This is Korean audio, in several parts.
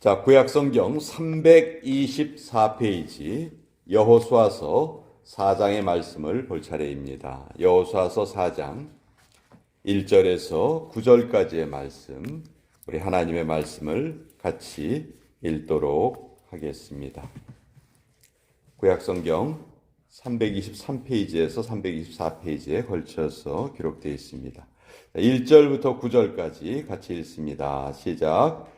자, 구약 성경 324페이지 여호수아서 4장의 말씀을 볼 차례입니다. 여호수아서 4장 1절에서 9절까지의 말씀, 우리 하나님의 말씀을 같이 읽도록 하겠습니다. 구약 성경 323페이지에서 324페이지에 걸쳐서 기록되어 있습니다. 1절부터 9절까지 같이 읽습니다. 시작.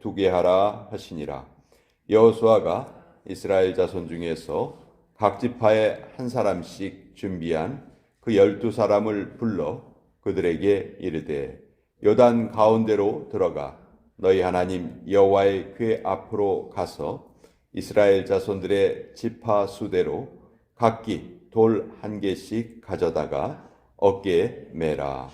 두게 하라 하시니라. 여호수아가 이스라엘 자손 중에서 각 지파에 한 사람씩 준비한 그 열두 사람을 불러 그들에게 이르되 요단 가운데로 들어가 너희 하나님 여호와의 궤 앞으로 가서 이스라엘 자손들의 지파 수대로 각기 돌 한 개씩 가져다가 어깨에 매라.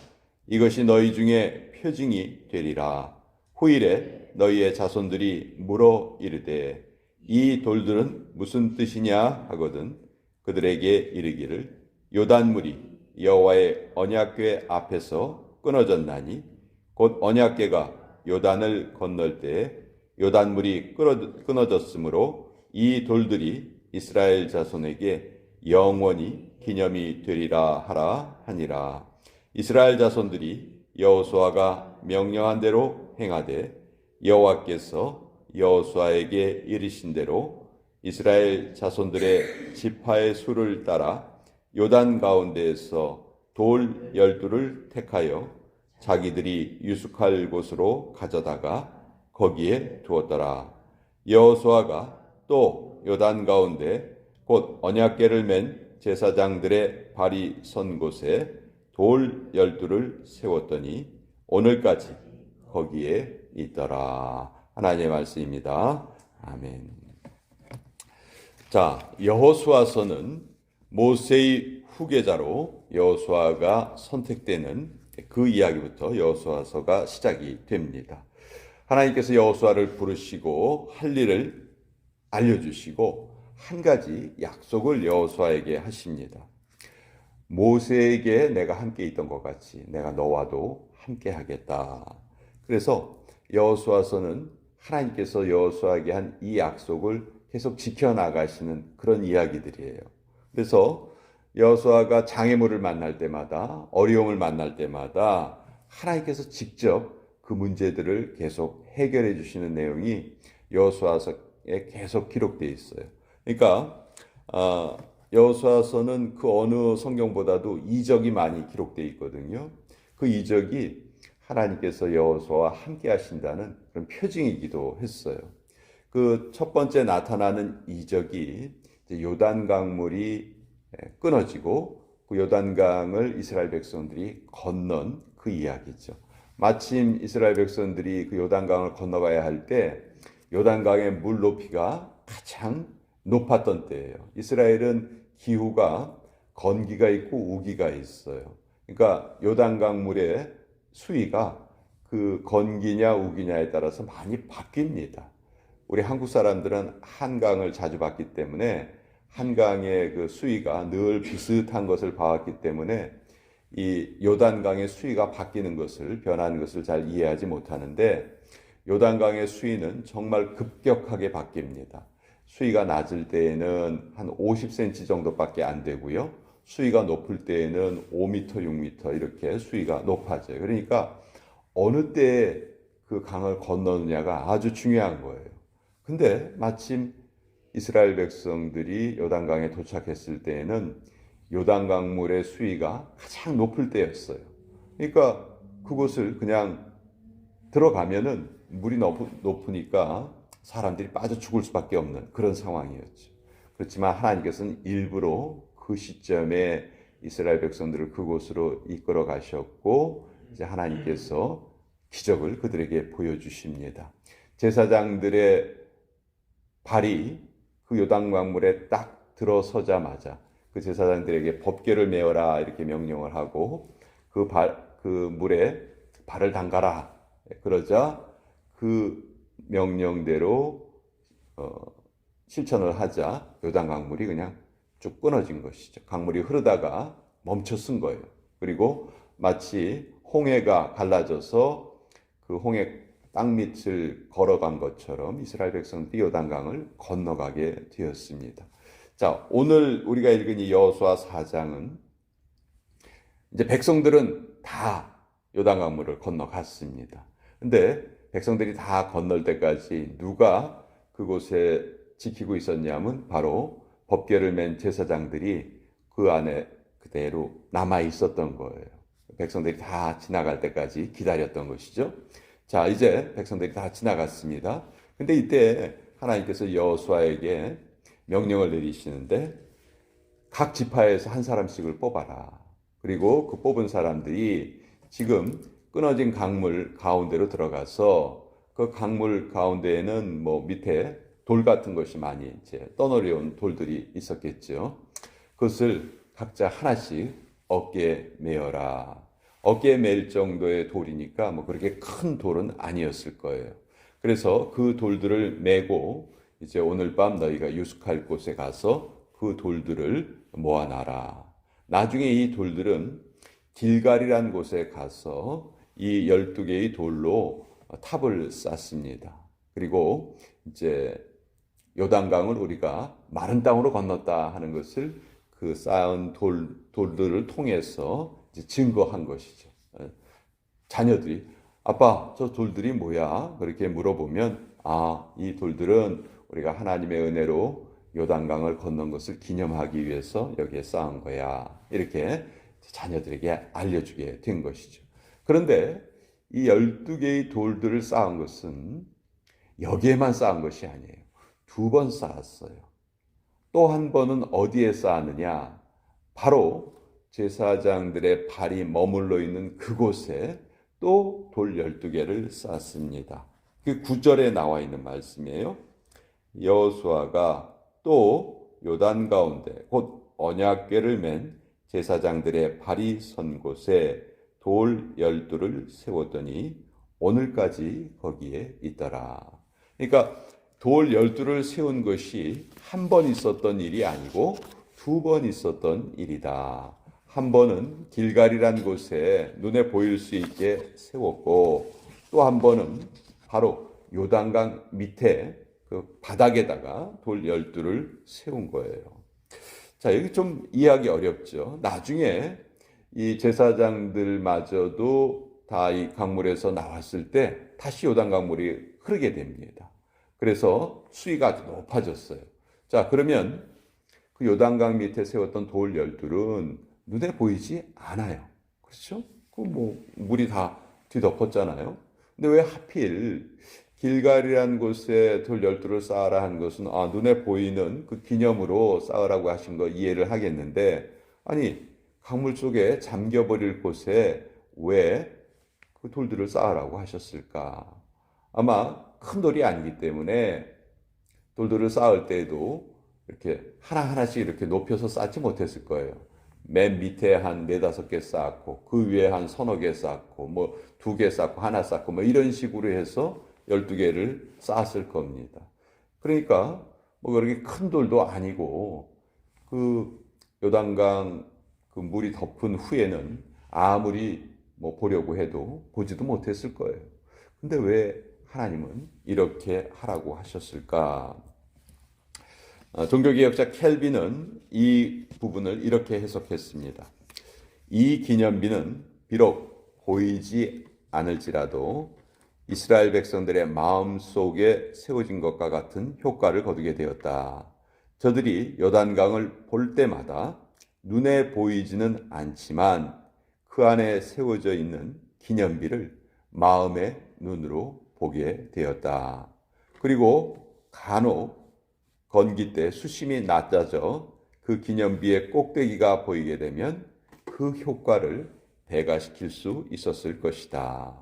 이것이 너희 중에 표징이 되리라. 후일에 너희의 자손들이 물어 이르되 이 돌들은 무슨 뜻이냐? 하거든 그들에게 이르기를 요단물이 여호와의 언약궤 앞에서 끊어졌나니 곧 언약궤가 요단을 건널 때에 요단물이 끊어졌으므로 이 돌들이 이스라엘 자손에게 영원히 기념이 되리라 하라 하니라. 이스라엘 자손들이 여호수아가 명령한 대로 행하되 여호와께서 여호수아에게 이르신 대로 이스라엘 자손들의 지파의 수를 따라 요단 가운데에서 돌 열두를 택하여 자기들이 유숙할 곳으로 가져다가 거기에 두었더라. 여호수아가 또 요단 가운데 곧 언약궤를 맨 제사장들의 발이 선 곳에 돌 열두를 세웠더니 오늘까지 거기에 있더라. 하나님의 말씀입니다. 아멘. 자, 여호수아서는 모세의 후계자로 여호수아가 선택되는 그 이야기부터 여호수아서가 시작이 됩니다. 하나님께서 여호수아를 부르시고 할 일을 알려주시고 한 가지 약속을 여호수아에게 하십니다. 모세에게 내가 함께 있던 것 같이 내가 너와도 함께 하겠다. 그래서 여호수아서는 하나님께서 여호수아에게 한 이 약속을 계속 지켜 나가시는 그런 이야기들이에요. 그래서 여호수아가 장애물을 만날 때마다 어려움을 만날 때마다 하나님께서 직접 그 문제들을 계속 해결해 주시는 내용이 여호수아서에 계속 기록되어 있어요. 그러니까 어, 여호수아서는 그 어느 성경보다도 이적이 많이 기록되어 있거든요. 그 이적이 하나님께서 여호수아와 함께 하신다는 그런 표징이기도 했어요. 그 첫 번째 나타나는 이적이 요단 강물이 끊어지고 그 요단 강을 이스라엘 백성들이 건넌 그 이야기죠. 마침 이스라엘 백성들이 그 요단 강을 건너가야 할 때 요단 강의 물 높이가 가장 높았던 때예요. 이스라엘은 기후가 건기가 있고 우기가 있어요. 그러니까 요단강 물의 수위가 그 건기냐 우기냐에 따라서 많이 바뀝니다. 우리 한국 사람들은 한강을 자주 봤기 때문에 한강의 그 수위가 늘 비슷한 것을 봐왔기 때문에 이 요단강의 수위가 바뀌는 것을 변하는 것을 잘 이해하지 못하는데 요단강의 수위는 정말 급격하게 바뀝니다. 수위가 낮을 때에는 한 50cm 정도밖에 안 되고요. 수위가 높을 때에는 5m, 6m 이렇게 수위가 높아져요. 그러니까 어느 때그 강을 건너느냐가 아주 중요한 거예요. 근데 마침 이스라엘 백성들이 요단강에 도착했을 때에는 요단강 물의 수위가 가장 높을 때였어요. 그러니까 그곳을 그냥 들어가면은 물이 높 으니까 사람들이 빠져 죽을 수밖에 없는 그런 상황이었죠. 그렇지만 하나님께서는 일부러 그 시점에 이스라엘 백성들을 그곳으로 이끌어 가셨고 이제 하나님께서 기적을 그들에게 보여주십니다. 제사장들의 발이 그 요단 강물에 딱 들어서자마자 그 제사장들에게 법궤를 메어라 이렇게 명령을 하고 그 발, 그 물에 발을 담가라. 그러자 그 명령대로 어, 실천을 하자 요단 강물이 그냥 쭉 끊어진 것이죠. 강물이 흐르다가 멈춰 쓴 거예요. 그리고 마치 홍해가 갈라져서 그 홍해 땅 밑을 걸어간 것처럼 이스라엘 백성들이 요단강을 건너가게 되었습니다. 자, 오늘 우리가 읽은 이 여호수아 4장은 이제 백성들은 다 요단강물을 건너갔습니다. 근데 백성들이 다 건널 때까지 누가 그곳에 지키고 있었냐면 바로 법궤를 맨 제사장들이 그 안에 그대로 남아 있었던 거예요. 백성들이 다 지나갈 때까지 기다렸던 것이죠. 자, 이제 백성들이 다 지나갔습니다. 근데 이때 하나님께서 여호수아에게 명령을 내리시는데 각 지파에서 한 사람씩을 뽑아라. 그리고 그 뽑은 사람들이 지금 끊어진 강물 가운데로 들어가서 그 강물 가운데에는 뭐 밑에 돌 같은 것이 많이 이제 떠내려온 돌들이 있었겠죠. 그것을 각자 하나씩 어깨에 메어라. 어깨에 맬 정도의 돌이니까 뭐 그렇게 큰 돌은 아니었을 거예요. 그래서 그 돌들을 메고 이제 오늘 밤 너희가 유숙할 곳에 가서 그 돌들을 모아놔라. 나중에 이 돌들은 길갈이란 곳에 가서 이 12개의 돌로 탑을 쌓습니다. 그리고 이제 요단강을 우리가 마른 땅으로 건넜다 하는 것을 그 쌓은 돌, 돌들을 통해서 증거한 것이죠. 예. 자녀들이 아빠 저 돌들이 뭐야? 그렇게 물어보면 아 이 돌들은 우리가 하나님의 은혜로 요단강을 건넌 것을 기념하기 위해서 여기에 쌓은 거야. 이렇게 자녀들에게 알려주게 된 것이죠. 그런데 이 12개의 돌들을 쌓은 것은 여기에만 쌓은 것이 아니에요. 두 번 쌓았어요. 또 한 번은 어디에 쌓았느냐? 바로 제사장들의 발이 머물러 있는 그곳에 또 돌 12개를 쌓습니다. 그 9절에 나와 있는 말씀이에요. 여호수아가 또 요단 가운데 곧 언약궤를 맨 제사장들의 발이 선 곳에 돌 열두를 세웠더니 오늘까지 거기에 있더라. 그러니까 돌 열두를 세운 것이 한 번 있었던 일이 아니고 두 번 있었던 일이다. 한 번은 길갈이란 곳에 눈에 보일 수 있게 세웠고 또 한 번은 바로 요단강 밑에 그 바닥에다가 돌 열두를 세운 거예요. 자, 여기 좀 이해하기 어렵죠. 나중에 이 제사장들마저도 다 이 강물에서 나왔을 때 다시 요단 강물이 흐르게 됩니다. 그래서 수위가 아주 높아졌어요. 자, 그러면 그 요단강 밑에 세웠던 돌 열둘은 눈에 보이지 않아요. 그렇죠? 그 뭐 물이 다 뒤덮었잖아요. 근데 왜 하필 길갈이라는 곳에 돌 열두를 쌓아라 한 것은 아, 눈에 보이는 그 기념으로 쌓으라고 하신 거 이해를 하겠는데 아니 강물 속에 잠겨버릴 곳에 왜 그 돌들을 쌓으라고 하셨을까? 아마 큰 돌이 아니기 때문에 돌들을 쌓을 때에도 이렇게 하나하나씩 이렇게 높여서 쌓지 못했을 거예요. 맨 밑에 한 네다섯 개 쌓고 그 위에 한 서너 개 쌓고 뭐 두 개 쌓고 하나 쌓고 뭐 이런 식으로 해서 열두 개를 쌓았을 겁니다. 그러니까 뭐 그렇게 큰 돌도 아니고 그 요단강 그 물이 덮은 후에는 아무리 뭐 보려고 해도 보지도 못했을 거예요. 근데 왜 하나님은 이렇게 하라고 하셨을까? 아, 종교개혁자 켈빈은 이 부분을 이렇게 해석했습니다. 이 기념비는 비록 보이지 않을지라도 이스라엘 백성들의 마음 속에 세워진 것과 같은 효과를 거두게 되었다. 저들이 요단강을 볼 때마다 눈에 보이지는 않지만 그 안에 세워져 있는 기념비를 마음의 눈으로 보게 되었다. 그리고 간혹 건기 때 수심이 낮아져 그 기념비의 꼭대기가 보이게 되면 그 효과를 배가시킬 수 있었을 것이다.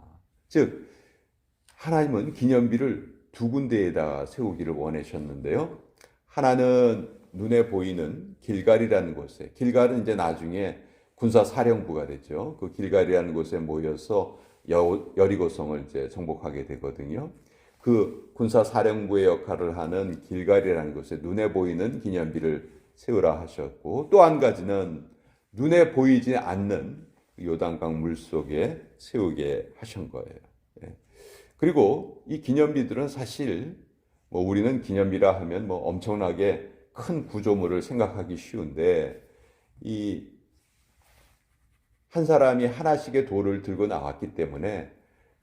즉, 하나님은 기념비를 두 군데에다 세우기를 원하셨는데요. 하나는 눈에 보이는 길갈이라는 곳에 길갈은 이제 나중에 군사 사령부가 되죠. 그 길갈이라는 곳에 모여서 여, 여리고성을 이제 정복하게 되거든요. 그 군사 사령부의 역할을 하는 길갈이라는 곳에 눈에 보이는 기념비를 세우라 하셨고 또 한 가지는 눈에 보이지 않는 요단강 물 속에 세우게 하신 거예요. 예. 그리고 이 기념비들은 사실 뭐 우리는 기념비라 하면 뭐 엄청나게 큰 구조물을 생각하기 쉬운데 이 한 사람이 하나씩의 돌을 들고 나왔기 때문에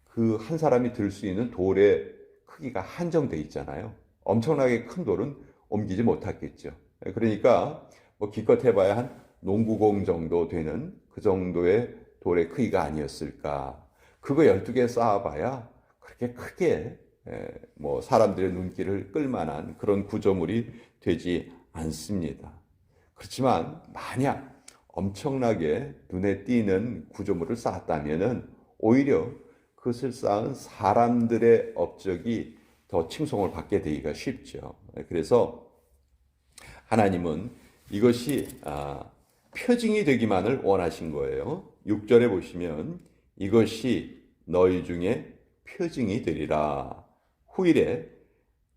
그 한 사람이 들 수 있는 돌의 크기가 한정돼 있잖아요. 엄청나게 큰 돌은 옮기지 못했겠죠. 그러니까 뭐 기껏 해봐야 한 농구공 정도 되는 그 정도의 돌의 크기가 아니었을까. 그거 12개 쌓아봐야 그렇게 크게 에, 뭐 사람들의 눈길을 끌만한 그런 구조물이 되지 않습니다. 그렇지만 만약 엄청나게 눈에 띄는 구조물을 쌓았다면은 오히려 그것을 쌓은 사람들의 업적이 더 칭송을 받게 되기가 쉽죠. 그래서 하나님은 이것이 아, 표징이 되기만을 원하신 거예요. 6절에 보시면 이것이 너희 중에 표징이 되리라. 후일에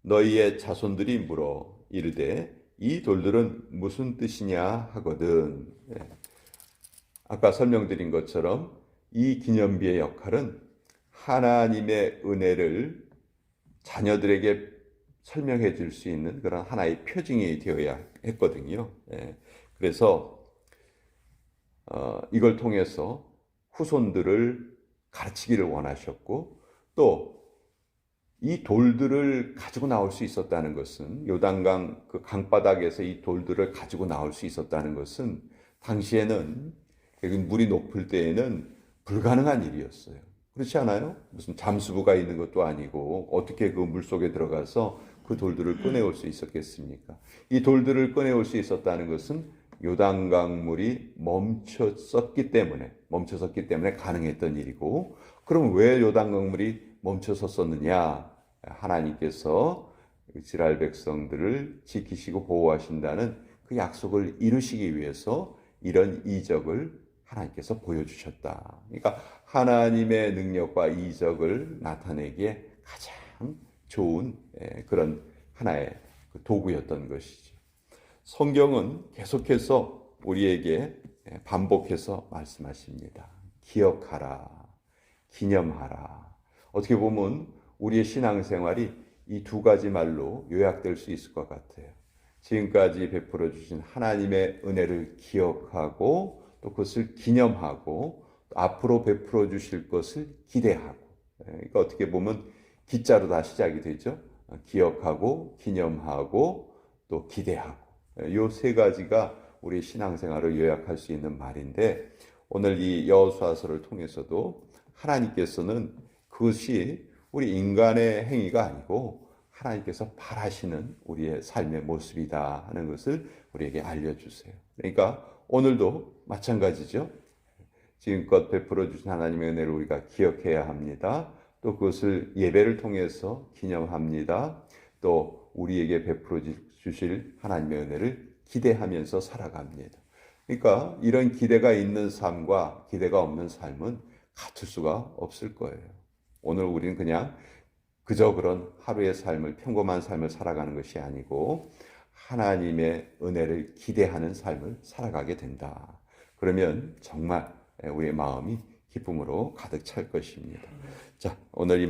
너희의 자손들이 물어 이르되 이 돌들은 무슨 뜻이냐 하거든. 예. 아까 설명드린 것처럼 이 기념비의 역할은 하나님의 은혜를 자녀들에게 설명해 줄 수 있는 그런 하나의 표징이 되어야 했거든요. 예. 그래서 어, 이걸 통해서 후손들을 가르치기를 원하셨고 또 이 돌들을 가지고 나올 수 있었다는 것은 요단강 그 강바닥에서 이 돌들을 가지고 나올 수 있었다는 것은 당시에는 물이 높을 때에는 불가능한 일이었어요. 그렇지 않아요? 무슨 잠수부가 있는 것도 아니고 어떻게 그 물 속에 들어가서 그 돌들을 꺼내올 수 있었겠습니까? 이 돌들을 꺼내올 수 있었다는 것은 요단강 물이 멈췄었기 때문에 멈춰섰기 때문에 가능했던 일이고 그럼 왜 요단강 물이 멈춰섰었느냐? 하나님께서 이스라엘 백성들을 지키시고 보호하신다는 그 약속을 이루시기 위해서 이런 이적을 하나님께서 보여주셨다. 그러니까 하나님의 능력과 이적을 나타내기에 가장 좋은 예, 그런 하나의 그 도구였던 것이죠. 성경은 계속해서 우리에게 예, 반복해서 말씀하십니다. 기억하라, 기념하라. 어떻게 보면 우리의 신앙생활이 이 두 가지 말로 요약될 수 있을 것 같아요. 지금까지 베풀어 주신 하나님의 은혜를 기억하고 또 그것을 기념하고 또 앞으로 베풀어 주실 것을 기대하고 예, 그러니까 어떻게 보면 기자로 다 시작이 되죠. 기억하고 기념하고 또 기대하고 이세 가지가 우리 신앙생활을 요약할 수 있는 말인데 오늘 이 여호수아서를 통해서도 하나님께서는 그것이 우리 인간의 행위가 아니고 하나님께서 바라시는 우리의 삶의 모습이다 하는 것을 우리에게 알려주세요. 그러니까 오늘도 마찬가지죠. 지금껏 베풀어 주신 하나님의 은혜를 우리가 기억해야 합니다. 또 그것을 예배를 통해서 기념합니다. 또 우리에게 베풀어 주실 하나님의 은혜를 기대하면서 살아갑니다. 그러니까 이런 기대가 있는 삶과 기대가 없는 삶은 같을 수가 없을 거예요. 오늘 우리는 그냥 그저 그런 하루의 삶을 평범한 삶을 살아가는 것이 아니고 하나님의 은혜를 기대하는 삶을 살아가게 된다. 그러면 정말 우리의 마음이 기쁨으로 가득 찰 것입니다. 자, 오늘 이